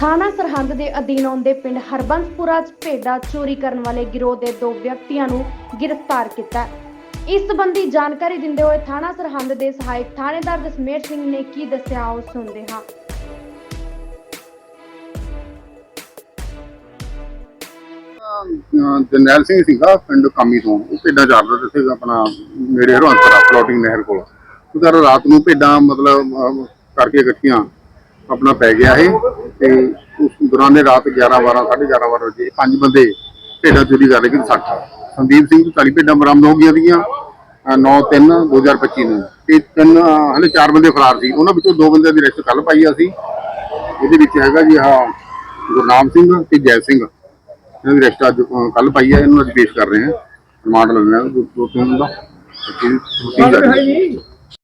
ਥਾਣਾ ਸਰਹੰਦ ਦੇ ਅਧੀਨ ਆਉਂਦੇ ਪਿੰਡ ਹਰਬੰਸਪੁਰਾ 'ਚ ਭੇਡਾਂ ਚੋਰੀ ਕਰਨ ਵਾਲੇ ਗਿਰੋਹ ਦੇ ਦੋ ਵਿਅਕਤੀਆਂ ਨੂੰ ਗ੍ਰਿਫਤਾਰ ਕੀਤਾ ਇਸ ਸੰਬੰਧੀ ਜਾਣਕਾਰੀ ਦਿੰਦੇ ਹੋਏ ਥਾਣਾ ਸਰਹੰਦ ਦੇ ਸਹਾਇਕ ਥਾਣੇਦਾਰ ਦਸਮੇਰ ਸਿੰਘ ਨੇ ਕੀ ਦੱਸਿਆ ਆਓ ਸੁਣਦੇ ਹਾਂ। ਅਹ ਜਰਨੈਲ ਸਿੰਘ ਸੀਗਾ ਪਿੰਡ ਕਾਮੀ ਤੋਂ। ਉਹ ਭੇਡਾਂ ਚਾਰਦਾ ਤੇ ਸੀਗਾ ਆਪਣਾ ਨੇੜੇ ਹਰਵੰਸਰਾ ਫਲੋਟਿੰਗ ਨਹਿਰ ਕੋਲ। ਉਹਦਾ ਰਾਤ ਨੂੰ ਭੇਡਾਂ ਮਤਲਬ ਅਹ, ਕਰਕੇ ਇਕੱਠੀਆਂ। ਆਪਣਾ ਪੈ ਗਿਆ ਇਹ ਤੇ ਉਸ ਦੌਰਾਨ ਰਾਤ 11 12 11:30 12 ਵਜੇ ਪੰਜ ਬੰਦੇ ਭੇਡਾਂ ਚੋਰੀ ਕਰ ਰਹੇ ਕਿ 60 ਸੰਦੀਪ ਸਿੰਘ ਤੋਂ 40 ਭੇਡਾਂ ਬਰਾਮਦ ਹੋ ਗਈਆਂ ਸੀਗੀਆਂ 9 3 2025 ਨੂੰ। ਤੇ ਤਿੰਨ ਹਲੇ ਚਾਰ ਬੰਦੇ ਫਰਾਰ ਸੀ। ਉਹਨਾਂ ਵਿੱਚੋਂ ਦੋ ਬੰਦਿਆਂ ਦੀ ਰੈਸਟ ਕੱਲ ਪਾਈ ਆ ਅਸੀਂ। ਇਹਦੇ ਵਿੱਚ ਹੈਗਾ ਜੀ ਆਹ ਗੁਰਨਾਮ ਸਿੰਘ ਤੇ ਜੈ ਸਿੰਘ। ਇਹਨਾਂ ਦੀ ਰੈਸਟ ਅੱਜ ਕੱਲ ਪਾਈ ਹੈ ਇਹਨੂੰ ਅੱਜ ਪੇਸ਼ ਕਰ ਰਹੇ ਹਾਂ ਰਿਮਾਂਡ ਲੈਣਾ ਦੋ ਤਿੰਨ ਦਾ। ਠੀਕ ਹੈ